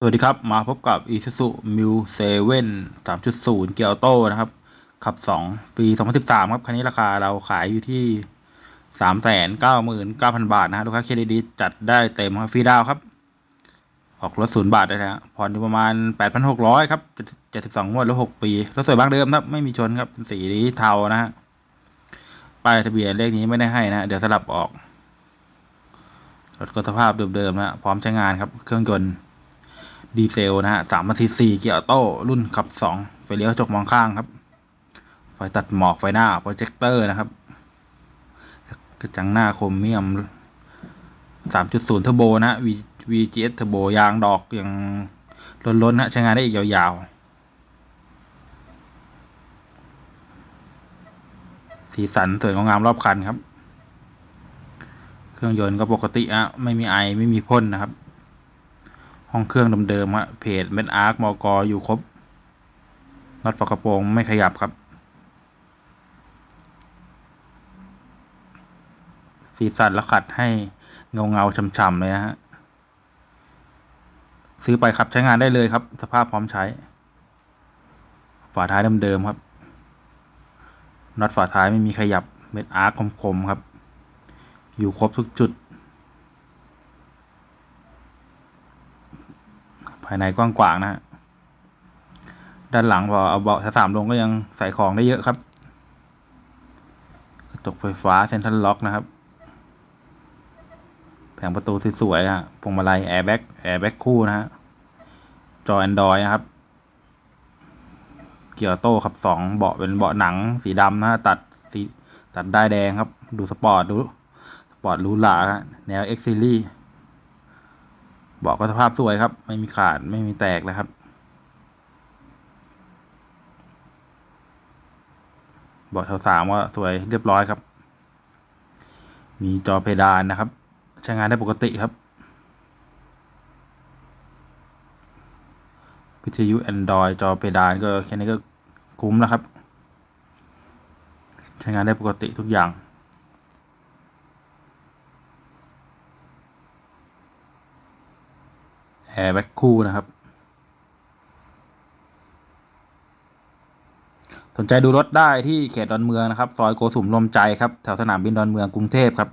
สวัสดีครับ มาพบกับ Isuzu Mu 7 3.0 เกียร์ออโต้นะครับ ขับ 2 ปี 2013 ครับ คันนี้ราคาเราขายอยู่ที่ 399,000 บาทนะฮะลูกค้าเครดิตจัดได้เต็มครับฟรีดาวครับ ออกรถศูนย์บาทได้นะฮะผ่อนอยู่ประมาณ 8,600 ครับ 72งวดแล้ว 6 ปีรถสวยบางเดิมครับ ไม่มีชนครับเป็นสีเทานะฮะป้ายทะเบียนเลขนี้ไม่ได้ให้นะเดี๋ยวสลับออกรถก็สภาพเดิมๆนะพร้อมใช้งานครับเครื่องยนต์ ดีเซลนะฮะสามพันซีซีเกียร์ออโต้รุ่นขับสองไฟเลี้ยวจกมองข้างครับ ไฟตัดหมอกไฟหน้าโปรเจคเตอร์นะครับ กระจังหน้าโครเมียมสามจุดศูนย์เทอร์โบนะฮะ V VGS เทอร์โบยางดอกยังล้นๆนะใช้งานได้อีกยาวๆ สีสันสวยงามรอบคันครับ เครื่องยนต์ก็ปกติอะไม่มีไอไม่มีพ่นนะครับ ห้องเครื่องเดิมๆฮะเพจเม็ดอาร์คมอกออยู่ครบน็อตฝากระโปรงไม่ขยับครับ สีสันและขัดให้เงาเงาช่ำๆเลยนะฮะ ซื้อไปครับใช้งานได้เลยครับ สภาพพร้อมใช้ ฝาท้ายเดิมๆครับน็อตฝาท้ายไม่มีขยับเม็ดอาร์คคมๆครับ อยู่ครบทุกจุด ภายในกว้างกว้างนะฮะด้านหลังพอเอาเบาะสามลงก็ยังใส่ของได้เยอะครับ กระจกไฟฟ้าเซ็นทรัลล็อกนะครับ แผงประตูสวยๆฮะพวงมาลัยแอร์แบ็กแอร์แบ็กคู่นะฮะ จอแอนดรอยนะครับ เกียร์โต้ขับสองเบาะเป็นเบาะหนังสีดำนะฮะตัดสีตัดได้แดงครับ ดูสปอร์ตดูสปอร์ตรูหราฮะแนว X Series เบาะก็สภาพสวยครับ ไม่มีขาดไม่มีแตกเลยครับเบาะแถวสามก็สวยเรียบร้อยครับ มีจอเพดานนะครับ ใช้งานได้ปกติครับวิทยุ Android จอเพดานก็แค่นี้ก็คุ้มแล้วครับ ใช้งานได้ปกติทุกอย่าง แอร์แบ็คคู่นะครับ สนใจดูรถได้ที่เขตดอนเมืองนะครับ ซอยโกสุมลมใจครับ แถวสนามบินดอนเมืองกรุงเทพครับ